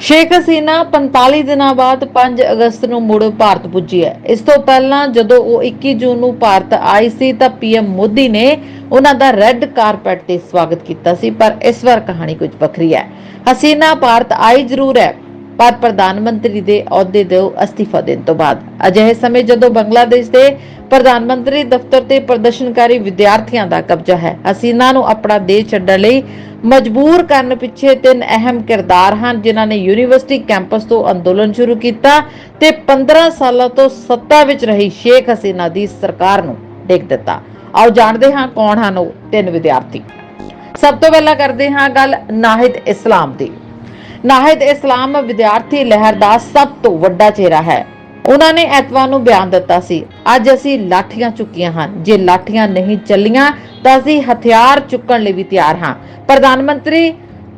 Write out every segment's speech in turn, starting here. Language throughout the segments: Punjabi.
ਸ਼ੇਖ ਹਸੀਨਾ 45 ਦਿਨਾਂ ਬਾਅਦ 5 ਅਗਸਤ ਨੂੰ ਮੁੜ ਭਾਰਤ ਪੁੱਜੀ ਹੈ। ਇਸ ਤੋਂ ਪਹਿਲਾਂ ਜਦੋਂ ਉਹ 21 ਜੂਨ ਨੂੰ ਭਾਰਤ ਆਈ ਸੀ ਤਾਂ ਪੀਐਮ ਮੋਦੀ ਨੇ ਉਹਨਾਂ ਦਾ ਰੈੱਡ ਕਾਰਪੈਟ ਤੇ ਸਵਾਗਤ ਕੀਤਾ ਸੀ, ਪਰ ਇਸ ਵਾਰ ਕਹਾਣੀ ਕੁਝ ਵੱਖਰੀ ਹੈ। ਹਸੀਨਾ ਭਾਰਤ ਆਈ ਜ਼ਰੂਰ ਹੈ। ਪਰ ਪ੍ਰਧਾਨ ਮੰਤਰੀ ਦੇ ਅਹੁਦੇ ਤੋਂ ਅਸਤੀਫਾ ਦੇਣ ਤੋਂ ਬਾਅਦ। ਅਜਿਹੇ ਸਮੇਂ ਜਦੋਂ ਬੰਗਲਾਦੇਸ਼ ਦੇ ਪ੍ਰਧਾਨ ਮੰਤਰੀ ਦਫ਼ਤਰ ਤੇ ਪ੍ਰਦਰਸ਼ਨਕਾਰੀ ਵਿਦਿਆਰਥੀਆਂ ਦਾ ਕਬਜ਼ਾ ਹੈ ਹਸੀਨਾ ਨੂੰ ਆਪਣਾ ਦੇਸ਼ ਛੱਡਣ ਲਈ ਮਜਬੂਰ ਕਰਨ ਪਿੱਛੇ ਤਿੰਨ ਅਹਿਮ ਕਿਰਦਾਰ ਹਨ, ਜਿਨ੍ਹਾਂ ਨੇ ਯੂਨੀਵਰਸਿਟੀ ਕੈਂਪਸ ਤੋਂ ਅੰਦੋਲਨ ਸ਼ੁਰੂ ਕੀਤਾ ਤੇ 15 ਸਾਲਾਂ ਤੋਂ ਸੱਤਾ ਵਿੱਚ ਰਹੀ ਸ਼ੇਖ ਹਸੀਨਾ ਦੀ ਸਰਕਾਰ ਨੂੰ ਡੇਗ ਦਿੱਤਾ। ਆਓ ਜਾਣਦੇ ਹਾਂ ਕੌਣ ਹਨ ਉਹ ਤਿੰਨ ਵਿਦਿਆਰਥੀ। ਸਭ ਤੋਂ ਪਹਿਲਾਂ ਕਰਦੇ ਹਾਂ ਗੱਲ ਨਾਹਿਦ ਇਸਲਾਮ ਦੀ। ਨਾਹਿਦ ਇਸਲਾਮ ਵਿਦਿਆਰਥੀ ਲਹਿਰ ਦਾ ਸਭ ਤੋਂ ਵੱਡਾ ਚਿਹਰਾ ਹੈ। ਉਹਨਾਂ ਨੇ ਐਤਵਾਰ ਨੂੰ ਬਿਆਨ ਦਿੱਤਾ ਸੀ, ਅੱਜ ਅਸੀਂ ਲਾਠੀਆਂ ਚੁੱਕੀਆਂ ਹਨ। ਜੇ ਲਾਠੀਆਂ ਨਹੀਂ ਚੱਲੀਆਂ, ਤਾਂ ਅਸੀਂ ਹਥਿਆਰ ਚੁੱਕਣ ਲਈ ਵੀ ਤਿਆਰ ਹਾਂ। ਪ੍ਰਧਾਨ ਮੰਤਰੀ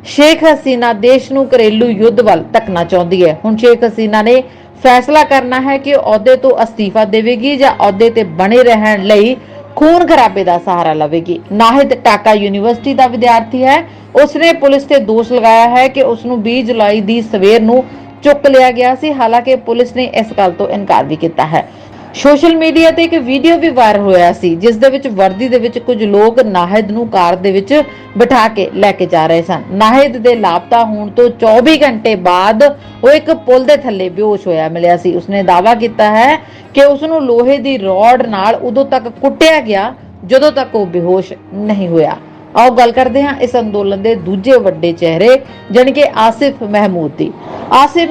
ਸ਼ੇਖ ਹਸੀਨਾ ਦੇਸ਼ ਨੂੰ ਘਰੇਲੂ ਯੁੱਧ ਵੱਲ ਧੱਕਣਾ ਚਾਹੁੰਦੀ ਹੈ। ਹੁਣ ਸ਼ੇਖ ਹਸੀਨਾ ਨੇ ਫੈਸਲਾ ਕਰਨਾ ਹੈ ਕਿ ਅਹੁਦੇ ਤੋਂ ਅਸਤੀਫਾ ਦੇਵੇਗੀ ਜਾਂ ਅਹੁਦੇ ਤੇ ਬਣੇ ਰਹਿਣ ਲਈ ਖੂਨ ਖਰਾਬੇ ਦਾ ਸਹਾਰਾ ਲਵੇਗੀ। ਨਾਹਿਦ ਟਾਕਾ ਯੂਨੀਵਰਸਿਟੀ ਦਾ ਵਿਦਿਆਰਥੀ ਹੈ। ਉਸਨੇ ਪੁਲਿਸ ਤੇ ਦੋਸ਼ ਲਗਾਇਆ ਹੈ ਕਿ ਉਸ ਨੂੰ 20 ਜੁਲਾਈ ਦੀ ਸਵੇਰ ਨੂੰ ਚੁੱਕ ਲਿਆ ਗਿਆ ਸੀ। ਹਾਲਾਂਕਿ ਪੁਲਿਸ ਨੇ ਇਸ ਗੱਲ ਤੋਂ ਇਨਕਾਰ ਵੀ ਕੀਤਾ ਹੈ। ਸੋਸ਼ਲ ਮੀਡੀਆ ਤੇ ਇੱਕ ਵੀਡੀਓ ਵੀ ਵਾਇਰਲ ਹੋਇਆ ਸੀ, ਜਿਸ ਦੇ ਵਿੱਚ ਵਰਦੀ ਦੇ ਵਿੱਚ ਕੁਝ ਲੋਕ ਨਾਹਿਦ ਨੂੰ ਕਾਰ ਦੇ ਵਿੱਚ ਬਿਠਾ ਕੇ ਲੈ ਕੇ ਜਾ ਰਹੇ ਸਨ। ਨਾਹਿਦ ਦੇ ਲਾਪਤਾ ਹੋਣ ਤੋਂ 24 ਘੰਟੇ ਬਾਅਦ ਉਹ ਇੱਕ ਪੁਲ ਦੇ ਥੱਲੇ ਬੇਹੋਸ਼ ਹੋਇਆ ਮਿਲਿਆ ਸੀ। ਉਸਨੇ ਦਾਅਵਾ ਕੀਤਾ ਹੈ ਕਿ ਉਸ ਨੂੰ ਲੋਹੇ ਦੀ ਰੋਡ ਨਾਲ ਉਦੋਂ ਤੱਕ ਕੁੱਟਿਆ ਗਿਆ ਜਦੋਂ ਤੱਕ ਉਹ ਬੇਹੋਸ਼ ਨਹੀਂ ਹੋਇਆ। ਆਓ ਗੱਲ ਕਰਦੇ ਹਾਂ ਇਸ ਅੰਦੋਲਨ ਦੇ ਦੂਜੇ ਵੱਡੇ ਚਿਹਰੇ, ਜਾਣੀ ਕਿ ਆਸਿਫ ਮਹਿਮੂਦ ਦੀ। ਆਸਿਫ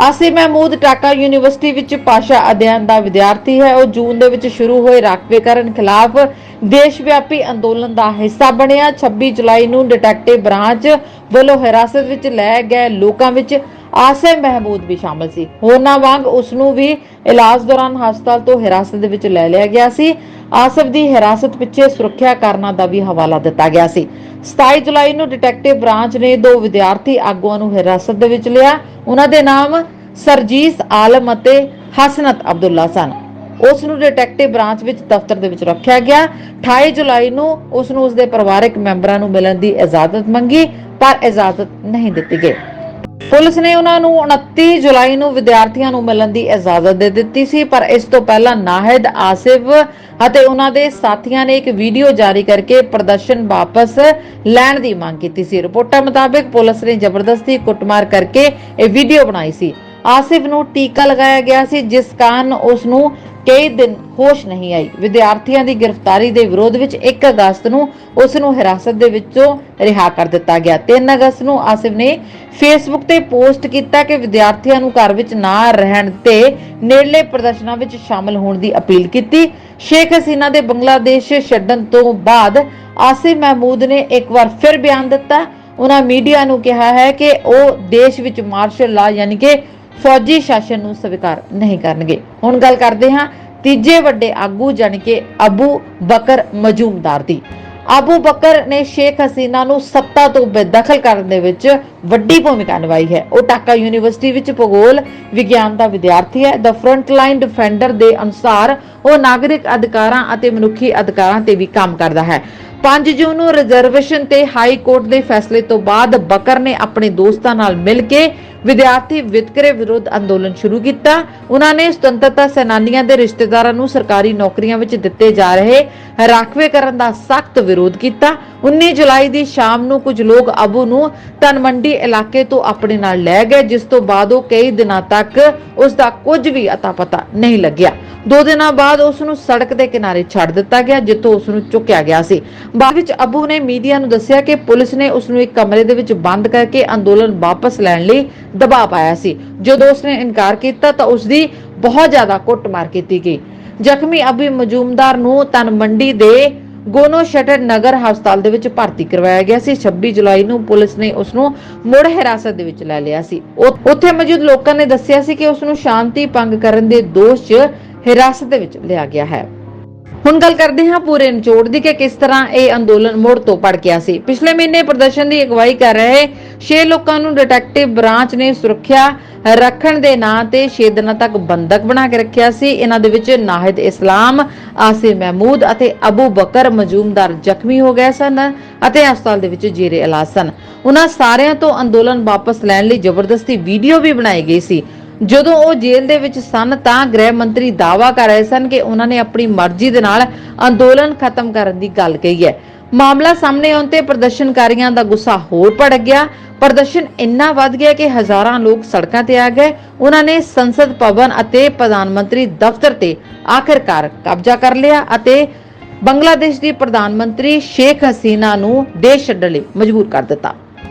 ਆਸਿਫ ਮਹਿਮੂਦ ਟਾਕਾ ਯੂਨੀਵਰਸਿਟੀ ਵਿੱਚ ਭਾਸ਼ਾ ਅਧਿਐਨ ਦਾ ਵਿਦਿਆਰਥੀ ਹੈ। ਉਹ ਜੂਨ ਦੇ ਵਿੱਚ ਸ਼ੁਰੂ ਹੋਏ ਰਾਖਵੇਕਰਨ ਖਿਲਾਫ ਦੇਸ਼ ਵਿਆਪੀ ਅੰਦੋਲਨ ਦਾ ਹਿੱਸਾ ਬਣਿਆ। 26 ਜੁਲਾਈ ਨੂੰ ਡਿਟੈਕਟਿਵ ਬ੍ਰਾਂਚ ਵੱਲੋਂ ਹਿਰਾਸਤ ਵਿੱਚ ਲਏ ਗਏ ਲੋਕਾਂ ਵਿੱਚ ਆਸਿਫ ਮਹਿਮੂਦ ਵੀ ਸ਼ਾਮਲ ਸੀ। ਹੋਰਨਾਂ ਵਾਂਗ ਉਸ ਨੂੰ ਵੀ ਇਲਾਜ ਦੌਰਾਨ ਹਸਪਤਾਲ ਤੋਂ ਹਿਰਾਸਤ ਦੇ ਵਿੱਚ ਲੈ ਲਿਆ ਗਿਆ ਸੀ। ਆਸਿਫ ਦੀ ਹਿਰਾਸਤ ਪਿੱਛੇ ਸੁਰੱਖਿਆ ਕਾਰਨਾਂ ਦਾ ਵੀ ਹਵਾਲਾ ਦਿੱਤਾ ਗਿਆ ਸੀ। 27 ਜੁਲਾਈ ਨੂੰ ਡਿਟੈਕਟਿਵ ਬ੍ਰਾਂਚ ਨੇ ਦੋ ਵਿਦਿਆਰਥੀ ਆਗੂਆਂ ਨੂੰ ਹਿਰਾਸਤ ਦੇ ਵਿੱਚ ਲਿਆ। ਉਹਨਾਂ ਦੇ ਨਾਮ ਸਰਜੀਸ ਆਲਮ ਅਤੇ ਹਸਨਤ ਅਬਦੁੱਲਾ ਸਨ। ਉਸ ਨੂੰ ਡਿਟੈਕਟਿਵ ਬ੍ਰਾਂਚ ਵਿੱਚ ਦਫ਼ਤਰ ਦੇ ਵਿੱਚ ਰੱਖਿਆ ਗਿਆ। 28 ਜੁਲਾਈ ਨੂੰ ਉਸ ਨੂੰ ਉਸਦੇ ਪਰਿਵਾਰਕ ਮੈਂਬਰਾਂ ਨੂੰ ਮਿਲਣ ਦੀ ਇਜਾਜ਼ਤ ਮੰਗੀ, ਪਰ ਇਜਾਜ਼ਤ ਨਹੀਂ ਦਿੱਤੀ ਗਈ। ਪੁਲਿਸ ਨੇ ਉਹਨਾਂ ਨੂੰ 29 ਜੁਲਾਈ ਨੂੰ ਵਿਦਿਆਰਥੀਆਂ ਨੂੰ ਮਿਲਣ ਦੀ ਇਜਾਜ਼ਤ ਦੇ ਦਿੱਤੀ ਸੀ, ਪਰ ਇਸ ਤੋਂ ਪਹਿਲਾਂ ਨਾਹਿਦ, ਆਸਿਫ ਅਤੇ ਉਹਨਾਂ ਦੇ ਸਾਥੀਆਂ ਨੇ ਇੱਕ ਵੀਡੀਓ ਜਾਰੀ ਕਰਕੇ ਪ੍ਰਦਰਸ਼ਨ ਵਾਪਸ ਲੈਣ ਦੀ ਮੰਗ ਕੀਤੀ ਸੀ। ਰਿਪੋਰਟਾਂ ਮੁਤਾਬਕ ਪੁਲਿਸ ਨੇ ਜ਼ਬਰਦਸਤੀ ਕੁੱਟਮਾਰ ਕਰਕੇ ਇਹ ਵੀਡੀਓ ਬਣਾਈ ਸੀ। ਆਸਿਫ ਨੂੰ ਟੀਕਾ ਲਗਾਇਆ ਗਿਆ ਸੀ, ਜਿਸ ਕਾਰਨ ਉਸ ਨੂੰ ਕਈ ਦਿਨ ਹੋਸ਼ ਨਹੀਂ ਆਈ। ਵਿਦਿਆਰਥੀਆਂ ਦੀ ਗ੍ਰਿਫਤਾਰੀ ਦੇ ਵਿਰੋਧ ਵਿੱਚ 1 ਅਗਸਤ ਨੂੰ ਉਸ ਨੂੰ ਹਿਰਾਸਤ ਦੇ ਵਿੱਚੋਂ ਰਿਹਾ ਕਰ ਦਿੱਤਾ ਗਿਆ। 3 ਅਗਸਤ ਨੂੰ ਆਸਿਫ ਨੇ ਫੇਸਬੁੱਕ ਤੇ ਪੋਸਟ ਕੀਤਾ ਕਿ ਵਿਦਿਆਰਥੀਆਂ ਨੂੰ ਘਰ ਵਿੱਚ ਨਾ ਰਹਿਣ ਤੇ ਨੇੜਲੇ ਪ੍ਰਦਰਸ਼ਨਾਂ ਵਿੱਚ ਸ਼ਾਮਲ ਹੋਣ ਦੀ ਅਪੀਲ ਕੀਤੀ। ਸ਼ੇਖ ਹਸੀਨਾ ਦੇ ਬੰਗਲਾਦੇਸ਼ ਛੱਡਣ ਤੋਂ ਬਾਅਦ ਆਸਿਫ ਮਹਿਮੂਦ ਨੇ ਇੱਕ ਵਾਰ ਫਿਰ ਬਿਆਨ ਦਿੱਤਾ। ਉਹਨਾਂ ਮੀਡੀਆ ਨੂੰ ਕਿਹਾ ਹੈ ਕਿ ਉਹ ਦੇਸ਼ ਵਿੱਚ ਮਾਰਸ਼ਲ ਲਾ ਯਾਨੀ ਕਿ ਫੌਜੀ ਸ਼ਾਸਨ ਨੂੰ ਸਵੀਕਾਰ ਨਹੀਂ ਕਰਨਗੇ। ਹੁਣ ਗੱਲ ਕਰਦੇ ਹਾਂ ਤੀਜੇ ਵੱਡੇ ਆਗੂ ਜਾਣੀ ਕਿ ਅਬੂ ਬਕਰ ਮਜੂਮਦਾਰ ਦੀ। ਅਬੂ ਬਕਰ ਨੇ ਸ਼ੇਖ ਹਸੀਨਾ ਨੂੰ ਸੱਤਾ ਤੋਂ ਬੇਦਖਲ ਕਰਨ ਦੇ ਵਿੱਚ ਵੱਡੀ ਭੂਮਿਕਾ ਨਿਭਾਈ ਹੈ। ਉਹ ਟਾਕਾ ਯੂਨੀਵਰਸਿਟੀ ਵਿੱਚ ਭੂਗੋਲ, ਵਿਗਿਆਨ ਦਾ ਵਿਦਿਆਰਥੀ ਹੈ। ਦ ਫਰੰਟ ਲਾਈਨ ਡਿਫੈਂਡਰ ਦੇ ਅਨੁਸਾਰ ਉਹ ਨਾਗਰਿਕ ਅਧਿਕਾਰਾਂ ਅਤੇ ਮਨੁੱਖੀ ਅਧਿਕਾਰਾਂ ਤੇ ਵੀ ਕੰਮ ਕਰਦਾ ਹੈ। 5 ਜੂਨ ਨੂੰ ਰਿਜ਼ਰਵੇਸ਼ਨ ਤੇ ਹਾਈ ਕੋਰਟ ਦੇ ਫੈਸਲੇ ਤੋਂ ਬਾਅਦ ਬਕਰ ਨੇ ਆਪਣੇ ਦੋਸਤਾਂ ਨਾਲ ਮਿਲ ਕੇ ਵਿਦਿਆਰਥੀ ਵਿਤਕਰੇ ਵਿਰੁੱਧ ਅੰਦੋਲਨ ਸ਼ੁਰੂ ਕੀਤਾ। ਉਹਨਾਂ ਨੇ ਸੁਤੰਤਰਤਾ ਸੈਨਾਨੀਆਂ ਦੇ ਰਿਸ਼ਤੇਦਾਰਾਂ ਨੂੰ ਸਰਕਾਰੀ ਨੌਕਰੀਆਂ ਵਿੱਚ ਦਿੱਤੇ ਜਾ ਰਹੇ ਰਾਖਵੇ ਕਰਨ ਦਾ ਸਖਤ ਵਿਰੋਧ ਕੀਤਾ। 19 ਜੁਲਾਈ ਦੀ ਸ਼ਾਮ ਨੂੰ ਕੁਝ ਲੋਕ ਅਬੂ ਨੂੰ ਧਨਮੰਡੀ ਇਲਾਕੇ ਤੋਂ ਆਪਣੇ ਨਾਲ ਲੈ ਗਏ, ਜਿਸ ਤੋਂ ਬਾਅਦ ਉਹ ਕਈ ਦਿਨਾਂ ਤੱਕ ਉਸ ਦਾ ਕੁਝ ਵੀ ਅਤਾ ਪਤਾ ਨਹੀਂ ਲੱਗਿਆ। ਦੋ ਦਿਨਾਂ ਬਾਅਦ ਉਸ ਨੂੰ ਸੜਕ ਦੇ ਕਿਨਾਰੇ ਛੱਡ ਦਿੱਤਾ ਗਿਆ, ਜਿੱਥੋਂ ਉਸ ਨੂੰ ਚੁੱਕਿਆ ਗਿਆ ਸੀ। ਬਾਅਦ ਵਿੱਚ ਅਬੂ ਨੇ ਮੀਡੀਆ ਨੂੰ ਦੱਸਿਆ ਕਿ ਪੁਲਿਸ ਨੇ ਉਸ ਨੂੰ ਇੱਕ ਕਮਰੇ ਦੇ ਵਿੱਚ ਬੰਦ ਕਰਕੇ ਅੰਦੋਲਨ ਵਾਪਸ ਲੈਣ ਲਈ ਦਬਾਅ ਪਾਇਆ ਸੀ। ਜਦੋਂ ਉਸ ਨੇ ਇਨਕਾਰ ਕੀਤਾ ਤਾਂ ਉਸ ਦੀ ਬਹੁਤ ਜ਼ਿਆਦਾ ਕੁੱਟਮਾਰ ਕੀਤੀ ਗਈ। ਜ਼ਖਮੀ ਅਬੀ ਮਜੂਮਦਾਰ ਨੂੰ ਤਨਮੰਡੀ ਦੇ ਗੋਨੋ ਸ਼ਟਰ ਨਗਰ ਹਸਪਤਾਲ ਦੇ ਵਿੱਚ ਭਰਤੀ ਕਰਵਾਇਆ ਗਿਆ ਸੀ। 26 ਜੁਲਾਈ ਨੂੰ ਪੁਲਿਸ ਨੇ ਉਸ ਨੂੰ ਮੁੜ ਹਿਰਾਸਤ ਦੇ ਵਿੱਚ ਲੈ ਲਿਆ ਸੀ। ਉੱਥੇ ਮੌਜੂਦ ਲੋਕਾਂ ਨੇ ਦੱਸਿਆ ਸੀ ਕਿ ਉਸ ਨੂੰ ਸ਼ਾਂਤੀ ਭੰਗ ਕਰਨ ਦੇ ਦੋਸ਼ 'ਚ ਹਿਰਾਸਤ ਦੇ ਵਿੱਚ ਲਿਆ ਗਿਆ ਹੈ। ਹੁਣ ਗੱਲ ਕਰਦੇ ਹਾਂ ਪੂਰੇ ਨਿਚੋੜ ਦੀ ਕਿ ਕਿਸ ਤਰ੍ਹਾਂ ਇਹ ਅੰਦੋਲਨ ਮੁੜ ਤੋਂ ਭੜਕਿਆ ਸੀ। ਪਿਛਲੇ ਮਹੀਨੇ ਪ੍ਰਦਰਸ਼ਨ ਦੀ ਅਗਵਾਈ ਕਰ ਰਹੇ 6 ਲੋਕਾਂ ਨੂੰ ਡਿਟੈਕਟਿਵ ਬ੍ਰਾਂਚ ਨੇ ਸੁਰੱਖਿਆ ਰੱਖਣ ਦੇ ਨਾਂ ਤੇ 6 ਦਿਨਾਂ ਤੱਕ ਬੰਦਕ ਬਣਾ ਕੇ ਰੱਖਿਆ ਸੀ। ਇਹਨਾਂ ਦੇ ਵਿੱਚ ਨਾਹਿਦ ਇਸਲਾਮ ਆਸਿਮ ਮਹਿਮੂਦ ਅਤੇ ਅਬੂ ਬਕਰ ਮਜੂਮਦਾਰ ਜ਼ਖਮੀ ਹੋ ਗਏ ਸਨ ਅਤੇ ਹਸਪਤਾਲ ਦੇ ਵਿੱਚ ਜੇਰੇ ਇਲਾਜ ਸਨ। ਉਹਨਾਂ ਸਾਰਿਆਂ ਤੋਂ ਅੰਦੋਲਨ ਵਾਪਸ ਲੈਣ ਲਈ ਜ਼ਬਰਦਸਤੀ ਵੀਡੀਓ ਵੀ ਬਣਾਈ ਗਈ ਸੀ। ਜਦੋਂ ਉਹ ਜੇਲ੍ਹ ਦੇ ਵਿੱਚ ਸਨ ਤਾਂ ਗ੍ਰਹਿ ਮੰਤਰੀ ਦਾਅਵਾ ਕਰ ਰਹੇ ਸਨ ਕਿ ਉਹਨਾਂ ਨੇ ਆਪਣੀ ਮਰਜ਼ੀ ਦੇ ਨਾਲ ਅੰਦੋਲਨ ਖਤਮ ਕਰਨ ਦੀ ਗੱਲ ਕਹੀ ਹੈ। ਮਾਮਲਾ ਸਾਹਮਣੇ ਆਉਣ ਤੇ ਪ੍ਰਦਰਸ਼ਨਕਾਰੀਆਂ ਦਾ ਗੁੱਸਾ ਹੋਰ ਭੜਕ ਗਿਆ। ਪ੍ਰਦਰਸ਼ਨ ਇੰਨਾ ਵੱਧ ਗਿਆ ਕਿ ਹਜ਼ਾਰਾਂ ਲੋਕ ਸੜਕਾਂ ਤੇ ਆ ਗਏ। ਉਹਨਾਂ ਨੇ ਸੰਸਦ ਭਵਨ ਅਤੇ ਪ੍ਰਧਾਨ ਮੰਤਰੀ ਦਫ਼ਤਰ ਤੇ ਆਖਰਕਾਰ ਕਬਜ਼ਾ ਕਰ ਲਿਆ ਅਤੇ ਬੰਗਲਾਦੇਸ਼ ਦੀ ਪ੍ਰਧਾਨ ਮੰਤਰੀ ਸ਼ੇਖ ਹਸੀਨਾ ਨੂੰ ਦੇਸ਼ ਛੱਡਣ ਲਈ ਮਜਬੂਰ ਕਰ ਦਿੱਤਾ।